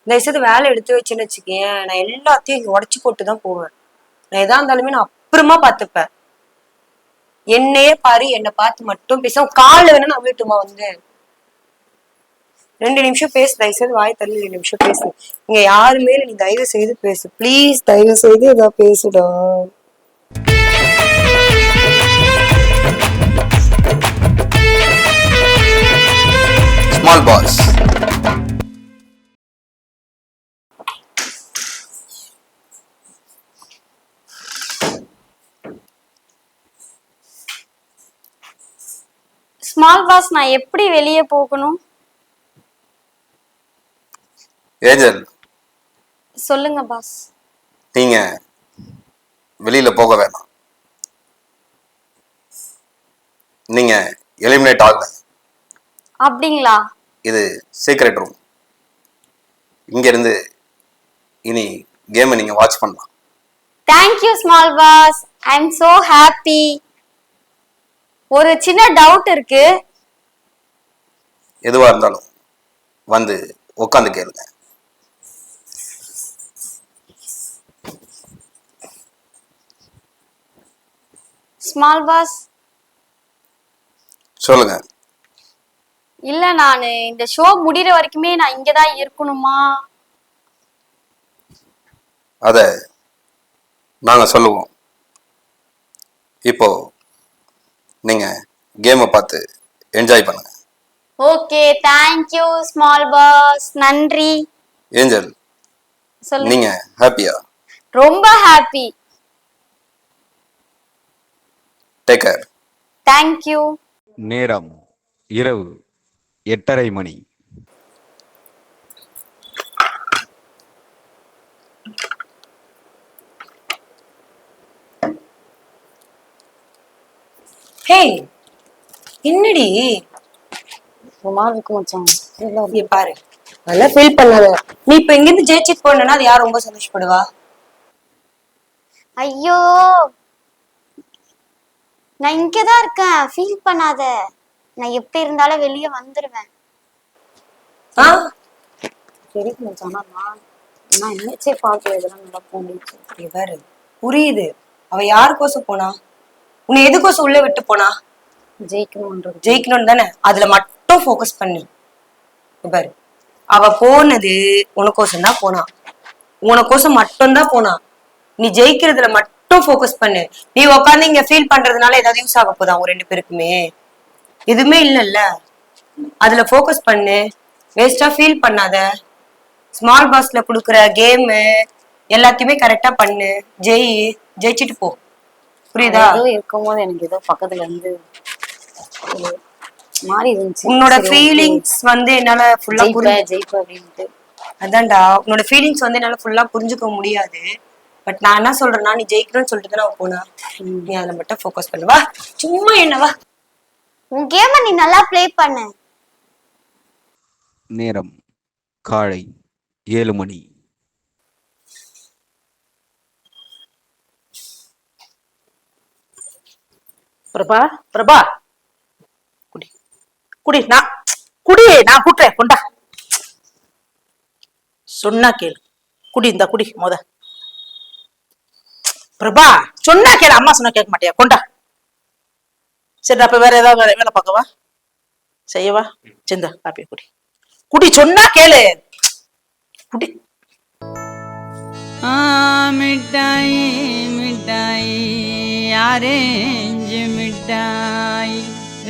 இந்த விஷயத்து வேலை எடுத்து வச்சுன்னு வச்சுக்கேன் நான் எல்லாத்தையும் உடச்சு போட்டு தான் போவேன். நான் எதா இருந்தாலுமே நான் அப்புறமா பார்த்துப்பேன். என்னையே பாரு என்னை பார்த்து மட்டும் பேச காலில் வேணா நான் வீட்டுமா வந்து ரெண்டு நிமிஷம் பேசு தயவு செய்து வாய் தள்ளி ரெண்டு நிமிஷம் பேசு. இங்க யாருமே மேல நீ தயவு செய்து பேசு. ப்ளீஸ் தயவு செய்து ஏதா பேசுடா. ஸ்மால் பாஸ் ஸ்மால் பாஸ் நான் எப்படி வெளியே போகணும்? ஏஞ்சல் சொல்லுங்க பாஸ். நீங்க வெளியில போக வேணாம். நீங்க எலிமினேட் ஆகல அப்படிங்களா? இது சீக்ரெட் ரூம் இங்க இருந்து இனி கேமை நீங்க வாட்ச் பண்ணலாம். Thank you small boss I am so happy ஒரு சின்ன டவுட் இருக்கு. எதுவா இருந்தாலும் வந்து உட்காந்து கேளுங்க. ஸ்மால் பாஸ் சொல்லுங்க. இல்ல நான் இந்த ஷோ முடிகிற வரைக்குமே நான் இங்க தான் இருக்கணுமா? அத நாங்க சொல்லுவோம். இப்போ நீங்க கேமை பார்த்து என்ஜாய் பண்ணுங்க. Okay thank you small boss நன்றி. ஏஞ்சல் சொல்லுங்க. நீங்க ஹாப்பியா ரொம்ப ஹாப்பி டேக் கேர் தேங்க்யூ நேரம் இரவு எட்டரை மணி. ஹே என்னடி? சுமாருக்கு மச்சான். இங்க பாரு. நல்லா ஃபீல் பண்ணாத. நீ இப்ப இங்கிருந்து ஜெயிச்சிட்டு போனா அது யார் ரொம்ப சந்தோஷப்படுவா? ஐயோ! நான் இங்கதான் இருக்கேன். ஃபீல் பண்ணாத. நான் எப்படி இருந்தாலும் வெளியே வந்துருவேன். ஆ? சரி மச்சான். நான் நான் நினைச்சே பார்க்கல இதெல்லாம் நல்லா போனிச்சு பாரு புரியுது. அவ யாருக்கோசம் போனா? உன்னை எதுக்கோசம் உள்ள விட்டு போனா? ஜெயிக்கணும்ன்றது. ஜெயிக்கணும்னு தானே? அதுல மட்டும் ஃபோக்கஸ் பண்ணு. பாரு. அவ போனது உனக்கோசம் தான் போனா. உனக்கோசம் மட்டும் தான் போனா. நீ ஜெயிக்கிறதுல மட்டும் ஃபோக்கஸ் பண்ணு. நீ உட்காந்து இங்க ஃபீல் பண்றதுனால ஏதாவது யூஸ் ஆக போதா உங்க ரெண்டு பேருக்குமே? எதுவுமே இல்லைல்ல. அதுல ஃபோக்கஸ் பண்ணு. வேஸ்டா ஃபீல் பண்ணாத. ஸ்மால் பாஸ்ல கொடுக்குற கேமு எல்லாத்தையுமே கரெக்டா பண்ணு. ஜெயி. ஜெயிச்சிட்டு போ. புரியுதா? ஏதோ இருக்கும்போது எனக்கு ஏதோ பக்கத்துல இருந்து மாறி இருந்துச்சு. உன்னோட. ஃபீலிங்ஸ் வந்து என்னால ஃபுல்லா புரிஞ்சு ஜெயிப்பேன் அப்படின்ட்டு. அதான்டா உன்னோட ஃபீலிங்ஸ் வந்து என்னால ஃபுல்லா புரிஞ்சுக்க முடியாது. பட் நான் என்ன சொல்றேன்னா நீ ஜெயிக்கணும்னு சொல்லிட்டு தான் போனா. நீ அதுல மட்டும் ஃபோக்கஸ் பண்ணு. வா சும்மா என்ன வா. உன் கேம நீ நல்லா ப்ளே பண்ணு. நேரம் காலை ஏழு மணி. பிரபா பிரபா. குடி. குடி. நான் குடி. நான் கூட்டுறேன். கொண்டா. சொன்னா கேளு. குடி இந்த குடி மொத. பிரபா சொன்னா கேளு. அம்மா சொன்னா கேட்க மாட்டியா? கொண்டா. சரி அப்ப வேற ஏதாவது வேலை வேலை பார்க்கவா? செய்யவா? சிந்த காப்பியை குடி. குடி சொன்னா கேளு. குடி. ஆ மிட்டாயி மிட்டாய். ஆரேஞ்ச் மிட்டாய்?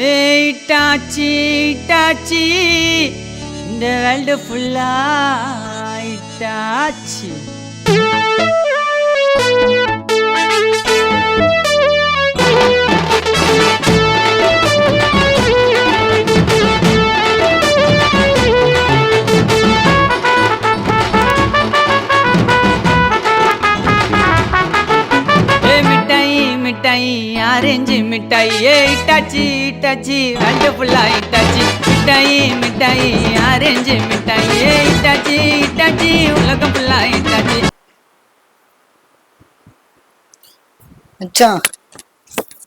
ஏய் இட்டாச்சி இட்டாச்சி இந்த வேர்ல்டு ஃபுல்லா இட்டாச்சி ஏ மிட்டாய் ஆரஞ்சு மிட்டாய் ஏ இட்டாச்சி இட்டாச்சி வேர்ல்டு ஃபுல்லா இட்டாச்சி. மிட்டாய் மிட்டாய் ஆரஞ்சு மிட்டாய் ஏ இட்டாச்சி இட்டாச்சி உலகம் ஃபுல்லா இட்டாச்சி. மச்சான்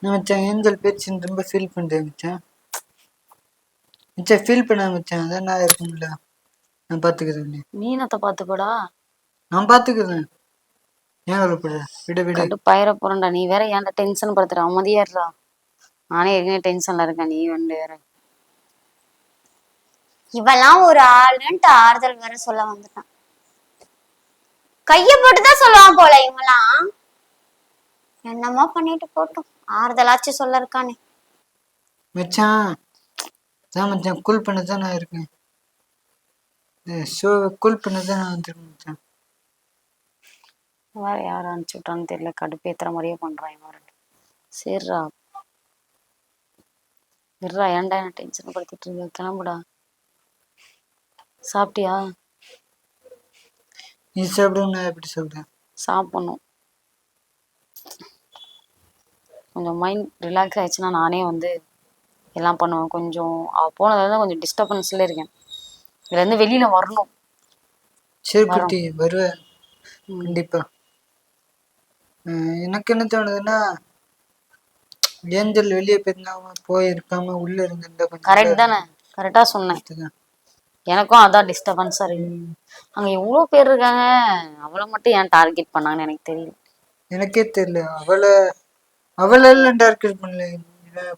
மச்சான் ஏஞ்சல் பேச்சுன்னு ரொம்ப ஃபீல் பண்றேன் மச்சான். மச்சான் ஃபீல் பண்ண மச்சான் அதான் நான் இருக்க முடியல. நான் பாத்துக்கிறேன் மீனத்தை பார்த்துக்கோடா நான் பாத்துக்கிறேன் ஏன் கவலைப்படுற விடு விடு கடுப்பாயிர போறேன்டா. நீ வேற ஏன்டா டென்ஷன் படுத்துற? அமைதியாடுறா நானே ஏற்கனவே டென்ஷன்ல இருக்கேன். நீ வந்து வேற. இவெல்லாம் ஒரு ஆளுன்ட்டு ஆறுதல் வேற சொல்ல வந்துட்டான். கைய போட்டுதான் சொல்லுவான் போல இவங்களாம் என்னமோ பண்ணிட்டு போட்டும். ஆறுதலாச்சும் சொல்ல இருக்கானே. மச்சான். மச்சான். கூல் பண்ண தான் நான் இருக்கேன். ஷோ கூல் பண்ண தான் நான் வந்திருக்கேன் மச்சான். வேற யார் அனுப்பிச்சு விட்டான்னு தெரியல. கடுப்பேத்துற மாதிரியே பண்றான் இவன் சரிடா இருடா ஏன்டா என்ன டென்ஷன் படுத்திட்டு இருக்க? கிளம்புடா. சாப்பிட்டியா? நீ சாப்பிடுவோம் நான் எப்படி சாப்பிடுறேன் சாப்பிடணும். கொஞ்சம் மைண்ட் ரிலாக்ஸ் ஆயிடுச்சுன்னா நானே வந்து எல்லாம் பண்ணுவேன். கொஞ்சம் அவ போனதுல கொஞ்சம் டிஸ்டர்பன்ஸ்ல இருக்கேன். இதுல இருந்து வெளியில வரணும். சரி குட்டி வருவேன். கண்டிப்பா. அஹ் எனக்கு என்ன தோணுதுன்னா ஏஞ்சல் வெளியே போயிருந்தாம போயிருக்காம உள்ள இருந்திருந்தா கொஞ்சம் கரெக்ட் தானே. கரெக்டா சொன்னேன். எனக்கும் அதான் டிஸ்டர்பன்ஸா இருக்கு. அங்க எவ்வளவு பேர் இருக்காங்க? அவளை மட்டும் ஏன் டார்கெட் பண்ணாங்கன்னு எனக்கு தெரியல. எனக்கே தெரியல. அவளை அவளெல்லாம் டார்கெட் பண்ணல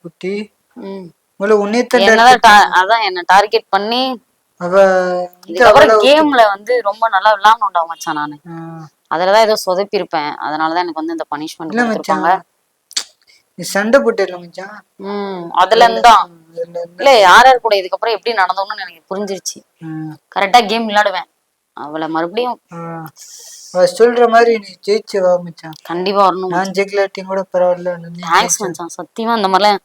குட்டி. ம். அவளை உன்னையத்தான் என்னதான் target ta- அதான் என்ன டார்கெட் பண்ணி அவளை கேம்ல வந்து ரொம்ப நல்லா விளையாடணும்டா மச்சான் நானு. அதுலதான் ஏதோ சொதப்பிருப்பேன் அதனாலதான் எனக்கு வந்து இந்த பனிஷ்மெண்ட் கொடுத்துருப்பாங்க. சண்டை போட்டிடல மச்சான். ம் அதுல இருந்தான் இல்ல யார் யார் கூட இதுக்கப்புறம் எப்படி நடந்தோம்னு எனக்கு புரிஞ்சிருச்சு. கரெக்டா கேம் விளையாடுவேன் அவளை மறுபடியும் சொல்ற மாதிரி நீ ஜெயிச்சு வா மச்சான். கண்டிப்பா வரணும் நான் ஜெயிக்கலாட்டியும் கூட பரவாயில்ல. தேங்க்ஸ் மச்சான். சத்தியமா இந்த மாதிரிலாம்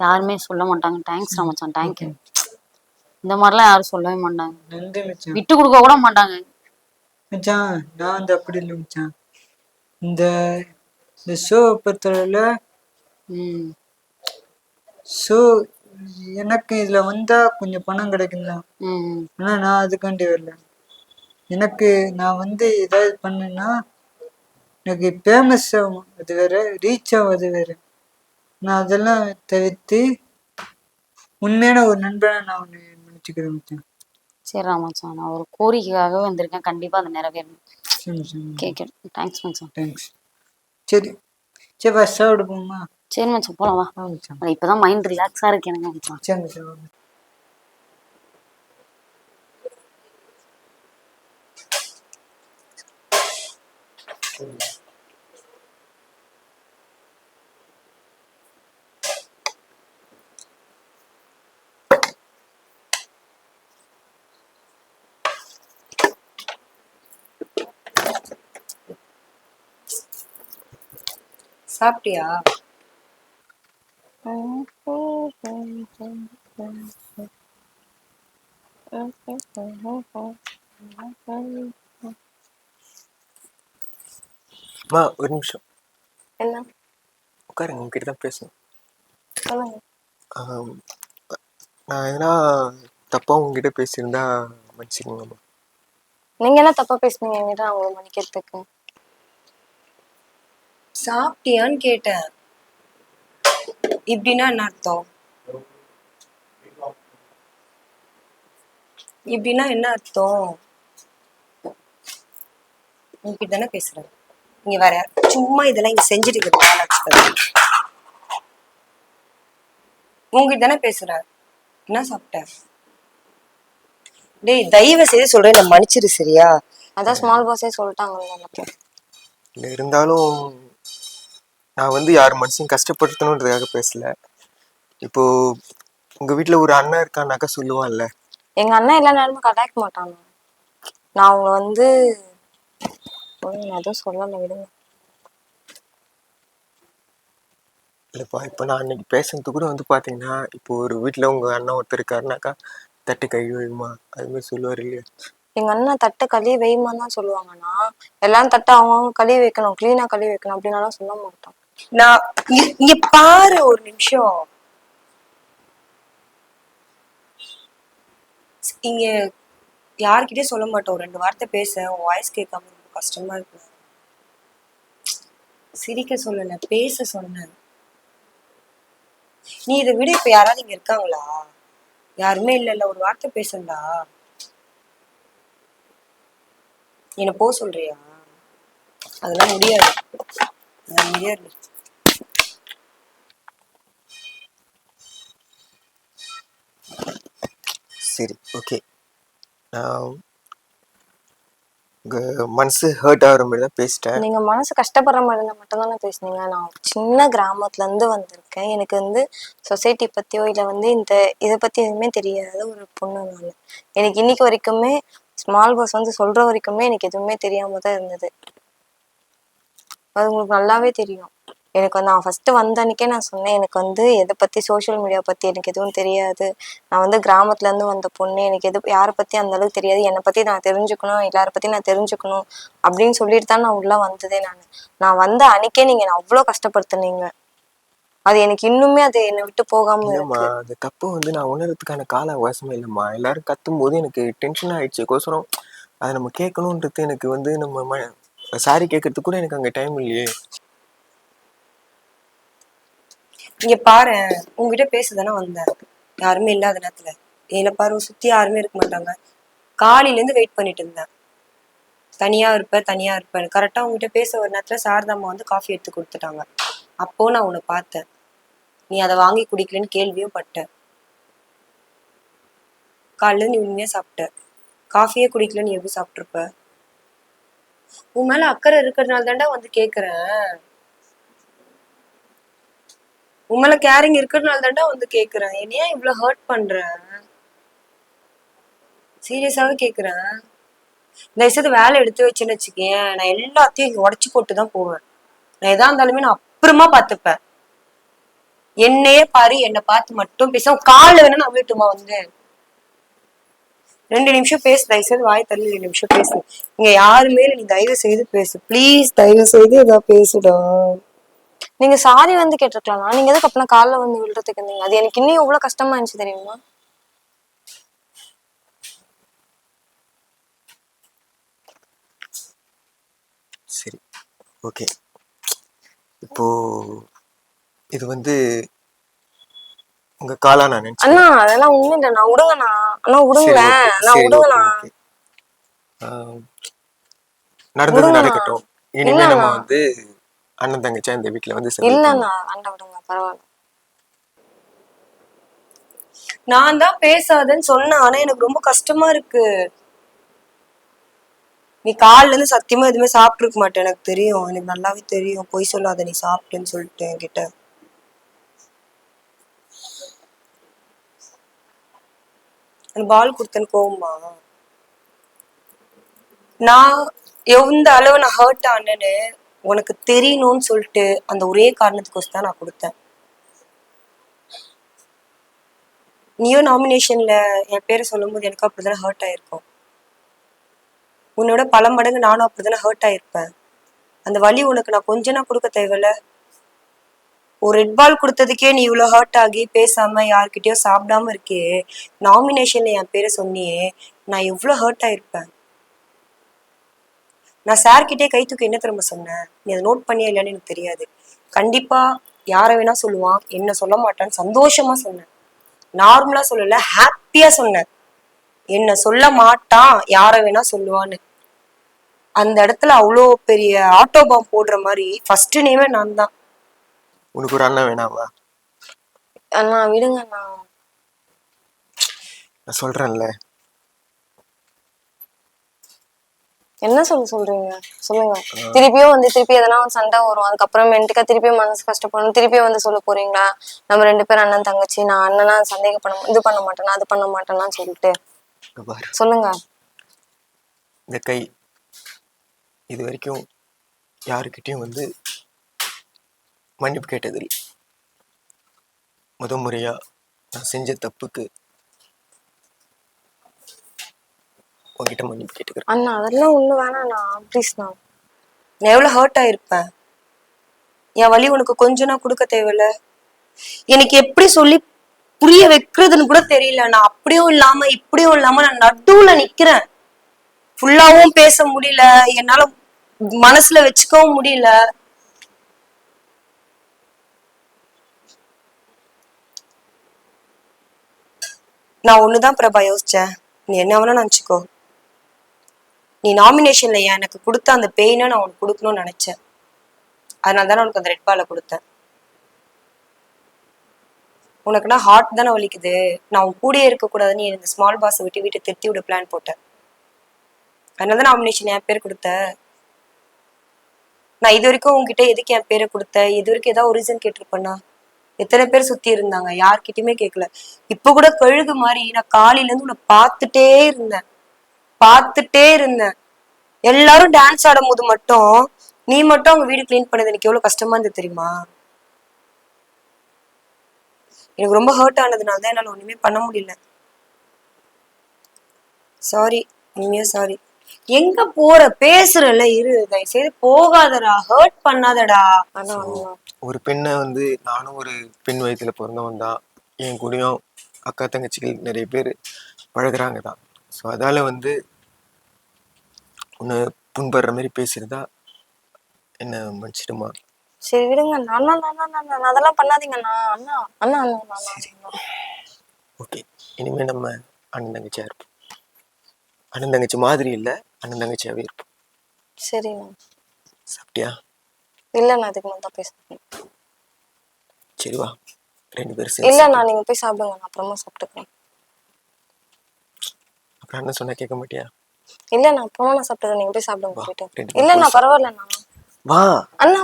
யாருமே சொல்ல மாட்டாங்க. தேங்க்ஸ் மச்சான். தேங்க்யூ இந்த மாதிரிலாம் யாரும் சொல்லவே மாட்டாங்க. நன்றி மச்சான் விட்டு கொடுக்க கூட மாட்டாங்க. மச்சான் நான் வந்து அப்படி இல்லை மச்சான். இந்த இந்த ஷோவை பொறுத்தவரையில ம். ஷோ எனக்கு இதுல வந்தா கொஞ்சம் பணம் கிடைக்கும் தான் ம். ஆனா நான் அதுக்காண்டி வரல. எனக்கு நான் வந்து ஏதாவது பண்ணேன்னா எனக்கு ஃபேமஸ் ஆகும். அது வேற ரீச் ஆகும் அது வேற. நான் அதெல்லாம் தவிர்த்து உண்மையான ஒரு நண்பனை நான் ஒன்று நினச்சிக்கிறேன் மச்சான். சரிடா மச்சான் நான் ஒரு கோரிக்கைக்காகவே வந்திருக்கேன். கண்டிப்பா அதை நிறைவேறணும். சரி சரி. கேட்கிறேன் தேங்க்ஸ் மச்சான். தேங்க்ஸ் சரி. சரி பஸ் சாப்பிட போமா சரி மச்சான் போலாம் வா. ஆ மச்சான். அது இப்பதான் மைண்ட் ரிலாக்ஸா இருக்கு எனக்கு மச்சான். சரி மச்சான் வாங்க. சாப்பிட்டியா? அம்மா ஒரு நிமிஷம். என்ன? உட்காருங்க உங்ககிட்ட தான் பேசணும். சொல்லுங்க. ஆம், நான் எதனா தப்பா உங்ககிட்ட பேசியிருந்தா மன்னிச்சுக்கோங்கம்மா. நீங்க என்ன தப்பா பேசுனீங்க? என்கிட்ட அவங்க மன்னிக்கிறதுக்கு. சாப்பிட்டியான்னு கேட்டேன். இப்படின்னா என்ன அர்த்தம்? இப்படின்னா என்ன அர்த்தம்? உங்ககிட்ட தானே பேசுறேன். இங்க வேற சும்மா இதெல்லாம் இங்க செஞ்சுட்டு இருக்கிறது. உங்ககிட்ட தானே பேசுறேன். என்ன சாப்பிட்ட டேய் தயவு செய்து சொல்றேன் நான் மன்னிச்சிரு சரியா? அதான் ஸ்மால் பாஸே சொல்லிட்டாங்க இருந்தாலும் நான் வந்து யார் மனசையும் கஷ்டப்படுத்தணுன்றதுக்காக பேசல. இப்போ உங்க வீட்ல ஒரு அண்ணன் இருக்கான்னாக்கா சொல்லுவான்ல. எங்க அண்ணன் எல்லா நேரமும் கட்டாக்க மாட்டாங்க. நான் அவங்க வந்து எதுவும் சொல்லலை விடுங்க. இல்லைப்பா இப்போ நான் அன்னைக்கு பேசுனது கூட வந்து பார்த்தீங்கன்னா இப்போ ஒரு வீட்டில் உங்க அண்ணன் ஒருத்தர் இருக்காருனாக்கா தட்டு கை வைமா அது மாதிரி சொல்லுவார் இல்லையா? எங்க அண்ணன் தட்டை கழுவி வைமான்னு தான் சொல்லுவாங்கன்னா எல்லாம் தட்டை அவங்க கழுவி வைக்கணும் கிளீனா கழுவி வைக்கணும் அப்படின்னாலாம் சொல்ல மாட்டான். நான் நீ இங்க பாரு ஒரு நிமிஷம். இங்க யார்கிட்டயும் சொல்ல மாட்டோம். ரெண்டு வார்த்தை பேச. உன் வாய்ஸ் கேட்காம ரொம்ப கஷ்டமா இருக்கு. சிரிக்க சொல்லல பேச சொன்னேன் நீ இதை விட இப்ப யாராவது இங்க இருக்காங்களா? யாருமே இல்ல இல்ல ஒரு வார்த்தை பேசண்டா? என்ன போக சொல்றியா? அதெல்லாம் முடியாது. நான் சரி ஓகே நான் உங்க மனசு ஹர்ட் ஆகிற மாதிரி தான் பேசிட்டேன். நீங்க மனசு கஷ்டப்படுற மாதிரி இருந்தால் மட்டும் தானே பேசுனீங்க. நான் ஒரு சின்ன கிராமத்துல இருந்து வந்திருக்கேன். எனக்கு வந்து சொசைட்டி பத்தியோ இல்ல வந்து இந்த இதை பத்தி எதுவுமே தெரியாத ஒரு பொண்ணு நான். எனக்கு இன்னைக்கு வரைக்குமே ஸ்மால் பஸ் வந்து சொல்ற வரைக்குமே எனக்கு எதுவுமே தெரியாம தான் இருந்தது. அது உங்களுக்கு நல்லாவே தெரியும். எனக்கு வந்து நான் ஃபர்ஸ்ட் வந்த அன்னைக்கே நான் சொன்னேன் எனக்கு வந்து எதை பத்தி சோஷியல் மீடியா பத்தி எனக்கு எதுவும் தெரியாது. நான் வந்து கிராமத்துல இருந்து வந்த பொண்ணு எனக்கு எது யாரை பத்தி அந்த அளவுக்கு தெரியாது. என்னை பத்தி நான் தெரிஞ்சுக்கணும் எல்லார பத்தி நான் தெரிஞ்சுக்கணும் அப்படின்னு சொல்லிட்டு தான் நான் உள்ள வந்ததே நான். நான் வந்த அன்னைக்கே நீங்க என்ன அவ்வளோ கஷ்டப்படுத்துனீங்க? அது எனக்கு இன்னுமே அது என்னை விட்டு போகாம இல்லைம்மா அந்த தப்பு வந்து நான் உணர்றதுக்கான கால அவகாசமே இல்லைம்மா. எல்லாரும் கத்தும் போது எனக்கு டென்ஷன் ஆயிடுச்சு. கோசரம் அதை நம்ம கேட்கணுன்றது எனக்கு வந்து நம்ம சாரி கேட்கறதுக்கு கூட எனக்கு அங்கே டைம் இல்லையே. இங்க பாரு உங்ககிட்ட பேசுதானே வந்தேன். யாருமே இல்லாத நேரத்துல. இதுல பாரு சுத்தி யாருமே இருக்க மாட்டாங்க. காலையில இருந்து வெயிட் பண்ணிட்டு இருந்தேன். தனியா இருப்ப தனியா இருப்பேன் கரெக்டா உங்ககிட்ட பேச ஒரு நேரத்துல சாரதாம்மா வந்து காஃபி எடுத்து கொடுத்துட்டாங்க. அப்போ நான் உன்னை பார்த்தேன். நீ அதை வாங்கி குடிக்கலன்னு கேள்வியும் பட்டேன். காலையில நீ உண்மையா சாப்பிட்ட காஃபியே குடிக்கல நீ எப்படி சாப்பிட்ருப்ப உன் மேல அக்கறை இருக்கிறதுனால தாண்டா வந்து கேக்குறேன். உன் மேல கேரிங் இருக்கிறதுனால தாண்டா வந்து கேக்குறேன். என்னையா இவ்வளவு ஹர்ட் பண்ற? சீரியஸாவே கேக்குறேன். இந்த விஷயத்த வேலை எடுத்து வச்சேன்னு வச்சுக்கேன் நான் எல்லாத்தையும் உடச்சு போட்டு தான் போவேன். நான் எதா இருந்தாலுமே நான் அப்புறமா பாத்துப்பேன் என்னையே பாரு என்னை பார்த்து மட்டும் பேச. காலில் வேணா நான் வீட்டுமா வந்து? ரெண்டு நிமிஷம் பேசு தயவு செய்து வாய் தள்ளி ரெண்டு நிமிஷம் பேசு. இங்க யாருமே இல்ல, நீ தயவு செய்து பேசு. ப்ளீஸ் தயவு செய்து ஏதாவது பேசுடா. நீங்க சாரி வந்து கேட்டிருக்கலாம்? நீங்க எதுக்கு அப்பலாம் காலைல வந்து விழுறதுக்கு இருந்தீங்க? அது எனக்கு இன்னும் எவ்வளவு கஷ்டமா இருந்துச்சு தெரியுமா? சரி ஓகே இப்போ இது வந்து உங்க காலா நான் அண்ணா அதெல்லாம் இல்லை நான் விடுங்கண்ணா அண்ணா விடுங்களேன் நான் விடுங்கண்ணா நடந்தது. நடக்கட்டும். இனிமே நம்ம. வந்து அண்ணன் தங்கச்சா இந்த வீட்ல வந்து இல்லண்ணா. வேண்டாம் விடுங்க. பரவாயில்ல. நான் தான் பேசாதேன்னு சொன்னேன். ஆனா எனக்கு ரொம்ப கஷ்டமா இருக்கு. நீ காலைல இருந்து சத்தியமா எதுவுமே சாப்பிட்டுருக்க மாட்டேன். எனக்கு தெரியும். எனக்கு நல்லாவே தெரியும். பொய் சொல்லாத. நீ சாப்பிட்டேன்னு சொல்லிட்டு என்கிட்ட. எனக்கு பால் கொடுத்தேன்னு கோவமா? நான் எந்த அளவு நான் ஹர்ட் ஆனேன்னு உனக்கு தெரியணும்னு சொல்லிட்டு அந்த ஒரே காரணத்துக்கோசம் தான் நான் கொடுத்தேன். நியூ நாமினேஷன்ல என் பேரை சொல்லும்போது எனக்கு அப்படிதானே ஹர்ட் ஆயிருக்கும். உன்னோட பல மடங்கு நானும் அப்படிதானே ஹர்ட் ஆயிருப்பேன். அந்த வலி உனக்கு நான் கொஞ்ச நான் கொடுக்க தேவையில்ல. ஒரு ரெட் பால் கொடுத்ததுக்கே நீ இவ்வளோ ஹர்ட் ஆகி பேசாம யார்கிட்டயோ சாப்பிடாம இருக்கே. நாமினேஷன்ல என் பேரை சொன்னியே நான் எவ்வளோ ஹர்ட் ஆயிருப்பேன்? நான் சார்கிட்டே கை தூக்கி என்ன திரும்ப சொன்னேன்? நீ அதை நோட் பண்ணியா இல்லையான்னு எனக்கு தெரியாது. கண்டிப்பா யாரை வேணா சொல்லுவான். என்ன சொல்ல மாட்டான்னு சந்தோஷமா சொன்னேன். நார்மலா சொல்லல ஹாப்பியா சொன்னேன். என்ன சொல்ல மாட்டான் யாரை வேணா சொல்லுவான்னு. அந்த இடத்துல அவ்வளோ பெரிய ஆட்டோ பாம் போடுற மாதிரி ஃபர்ஸ்ட் நேமே நான் தான் உனக்கு ஒரு அண்ணன் வேணாமா? அண்ணா விடுங்க அண்ணா. நான் சொல்றேன்ல. என்ன சொல்ல சொல்றீங்க? சொல்லுங்க. திருப்பியும் வந்து திருப்பி எதனா சண்டை வரும். அதுக்கப்புறமேட்டுக்கா திருப்பியும் மனசு கஷ்டப்படணும் திருப்பியும் வந்து சொல்ல போறீங்களா? நம்ம ரெண்டு பேரும் அண்ணன் தங்கச்சி நான் அண்ணனா சந்தேகம் பண்ண இது பண்ண மாட்டேனா அது பண்ண மாட்டேனா சொல்லிட்டு. சொல்லுங்க. இந்த கை இது வரைக்கும் யாருக்கிட்டையும் வந்து மன்னிப்பு கேட்டதில் முத முறையா நான் செஞ்ச தப்புக்கு உங்ககிட்ட மன்னிப்பு கேட்டுக்கிறேன். அண்ணா அதெல்லாம் ஒண்ணும் வேணாம் நான் ப்ளீஸ்ண்ணா நான் எவ்வளோ ஹர்ட் ஆயிருப்பேன் என் வலி உனக்கு கொஞ்சம் நான் கொடுக்க தேவையில்ல. எனக்கு எப்படி சொல்லி புரிய வைக்கிறதுன்னு கூட தெரியல. நான் அப்படியும் இல்லாம இப்படியும் இல்லாம நான் நடுவுல நிக்கிறேன். ஃபுல்லாவும் பேச முடியல. என்னால மனசுல வச்சுக்கவும் முடியல. நான் ஒண்ணுதான் பிரபா யோசிச்சேன். நீ என்ன வேணா நினச்சிக்கோ. நீ நாமினேஷன்ல எனக்கு கொடுத்த அந்த பெயினை நான் உனக்கு கொடுக்கணும்னு நினைச்சேன். அதனால தானே உனக்கு அந்த ரெட் பாலை கொடுத்தேன். உனக்குன்னா ஹார்ட் தானே வலிக்குது. நான் உன் கூடயே இருக்கக்கூடாதுன்னு இந்த ஸ்மால் பாஸை விட்டு வீட்டை திருத்தி விட பிளான் போட்டேன். அதனால தான் நாமினேஷன் என் பேர் கொடுத்த. நான் இது வரைக்கும் உங்ககிட்ட எதுக்கு என் பேரை கொடுத்த? இது வரைக்கும் ஏதாவது ஒரு ரீசன் கேட்டிருப்பேன்னா எத்தனை பேர் சுத்தி இருந்தாங்க? யார்கிட்டயுமே கேட்கல இப்ப கூட கழுகு மாதிரி நான் காலையில இருந்து உன்னை பார்த்துட்டே இருந்தேன். பார்த்துட்டே இருந்தேன். எல்லாரும் டான்ஸ் ஆடும் போது மட்டும் நீ மட்டும் அவங்க வீடு கிளீன் பண்ணது எனக்கு எவ்வளவு கஷ்டமா இருந்தது தெரியுமா? எனக்கு ரொம்ப ஹர்ட் ஆனதுனால தான் என்னால ஒண்ணுமே பண்ண முடியல. சாரி உண்மையா சாரி எங்க போற? பேசுறல இரு. தயவு செய்து போகாதடா. ஹர்ட் பண்ணாதடா. ஒரு பெண்ணை வந்து நானும் ஒரு பெண் வயத்துல பிறந்தவன் தான். என் கூடயும் அக்கா தங்கச்சிகள் நிறைய பேர் பழகுறாங்க தான். ஸோ அதால வந்து உன்னை புண்படுற மாதிரி பேசுறதா என்ன மன்னிச்சிடுமா? சரி விடுங்க. அண்ணா அண்ணா அதெல்லாம் பண்ணாதீங்க. அண்ணா அண்ணா அண்ணா அண்ணா அண்ணா, அண்ணா ஓகே. இனிமே நம்ம அண்ணன் தங்கச்சியா இருப்போம். அண்ணன் தங்கச்சி மாதிரி இல்லை அண்ணன் தங்கச்சியாவே இருப்போம். சரிண்ணா. சாப்பிட்டியா? இல்ல நான் அதுக்கு மேல தான் பேசுறேன் சரி வா ரெண்டு பேரும் இல்ல சேர்ந்து நான் நீங்க போய் சாப்பிடுங்க நான் அப்புறமா சாப்பிட்டுக்கிறேன். அப்புறம் அண்ணன் சொன்னா கேட்க மாட்டியா? இல்ல நான் போனா நான் சாப்பிட்டுக்கிறேன் நீங்க போய் சாப்பிடுங்க போயிட்டு போய் நான் பரவாயில்லண்ணா. வா. அண்ணா